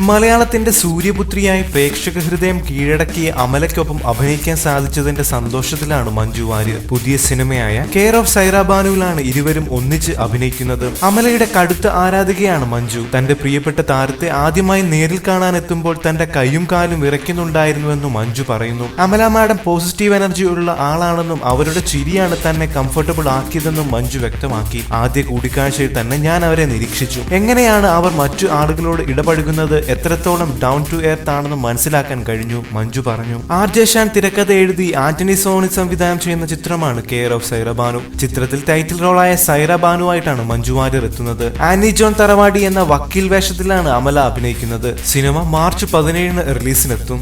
മലയാളത്തിന്റെ സൂര്യപുത്രിയായി പ്രേക്ഷക ഹൃദയം കീഴടക്കിയ അമലയ്ക്കൊപ്പം അഭിനയിക്കാൻ സാധിച്ചതിന്റെ സന്തോഷത്തിലാണ് മഞ്ജു വാര്യർ. പുതിയ സിനിമയായ കെയർ ഓഫ് സൈറാബാനുവിലാണ് ഇരുവരും ഒന്നിച്ച് അഭിനയിക്കുന്നത്. അമലയുടെ കടുത്ത ആരാധികയാണ് മഞ്ജു. തന്റെ പ്രിയപ്പെട്ട താരത്തെ ആദ്യമായി നേരിൽ കാണാൻ എത്തുമ്പോൾ തന്റെ കൈയും കാലും വിറയ്ക്കുന്നുണ്ടായിരുന്നുവെന്നും മഞ്ജു പറയുന്നു. അമല മാഡം പോസിറ്റീവ് എനർജി ഉള്ള ആളാണെന്നും അവരുടെ ചിരിയാണ് തന്നെ കംഫർട്ടബിൾ ആക്കിയതെന്നും മഞ്ജു വ്യക്തമാക്കി. ആദ്യ കൂടിക്കാഴ്ചയിൽ തന്നെ ഞാൻ അവരെ നിരീക്ഷിച്ചു. എങ്ങനെയാണ് അവർ മറ്റു ആളുകളോട് ഇടപഴകുന്നത് എത്രത്തോളം ഡൗൺ ടു എർത്ത് ആണെന്ന് മനസ്സിലാക്കാൻ കഴിഞ്ഞു മഞ്ജു പറഞ്ഞു. ആർ ഷാൻ തിരക്കഥ എഴുതി ആന്റണി സോണി സംവിധാനം ചെയ്യുന്ന ചിത്രമാണ് കെയർ ഓഫ് സൈറബാനു. ചിത്രത്തിൽ ടൈറ്റിൽ റോളായ സൈറബാനുവായിട്ടാണ് മഞ്ജു വാര്യർ എത്തുന്നത്. ആനി ജോൺ തറവാടി എന്ന വക്കീൽ വേഷത്തിലാണ് അമല അഭിനയിക്കുന്നത്. സിനിമ മാർച്ച് പതിനേഴിന് റിലീസിനെത്തും.